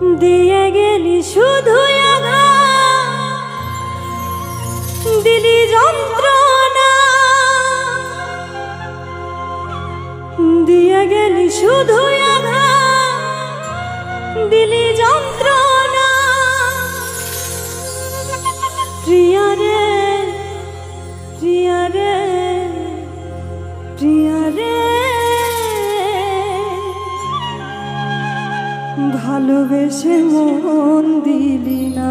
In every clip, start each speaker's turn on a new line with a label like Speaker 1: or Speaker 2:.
Speaker 1: দিয়ে গেলি শুধু দিলি যন্ত্রণা। দিয়ে গেলি শুধু দিলি যন্ত্রণা। প্রিয়া রে প্রিয়া রে প্রিয়া রে। ভালোবেসে মন দিলি না।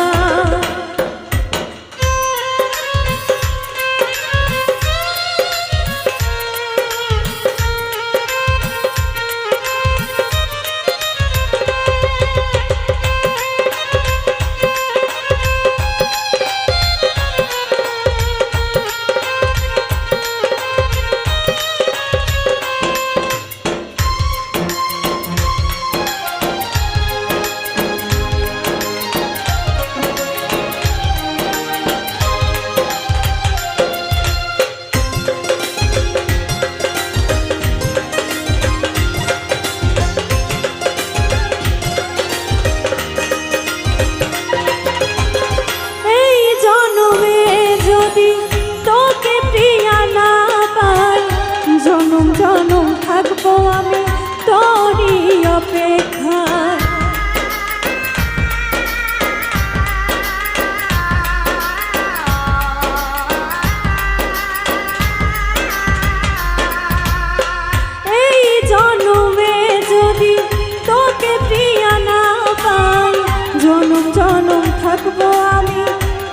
Speaker 1: থাকব আমি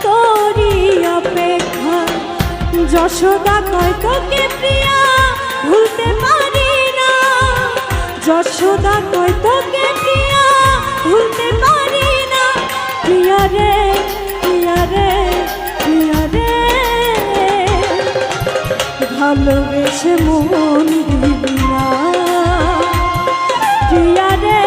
Speaker 1: তোরই অপেক্ষা। যশোদা কয়, তোকে প্রিয়া ভুলতে পারি না। যশোদা কয়, তোকে প্রিয়া ভুলতে পারি না। প্রিয়া রে প্রিয়া রে প্রিয়া রে। ভালোবেসে মন দিবি না। প্রিয়া রে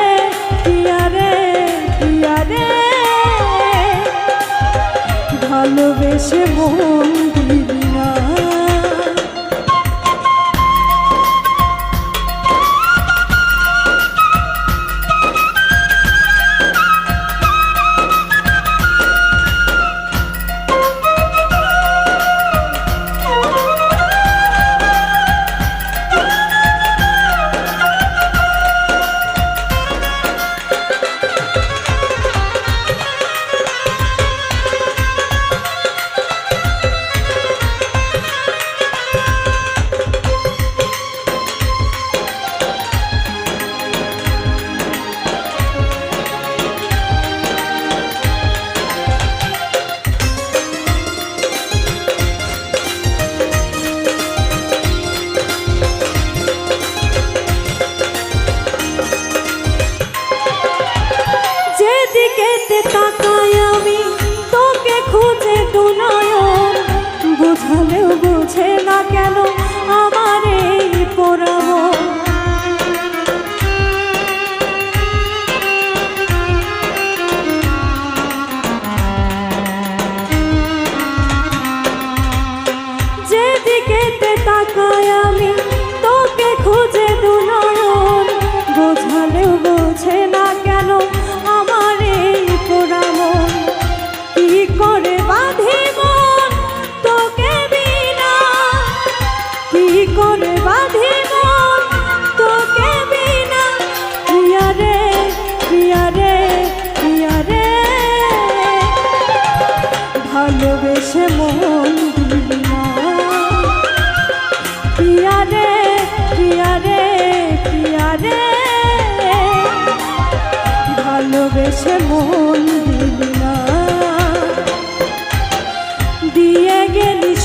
Speaker 1: ভালোবেসে মন দিবি না। বোঝালেও বোঝে না কেন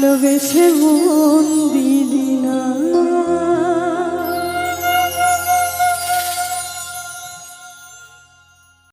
Speaker 1: ভালোবেসে মন দিলি না।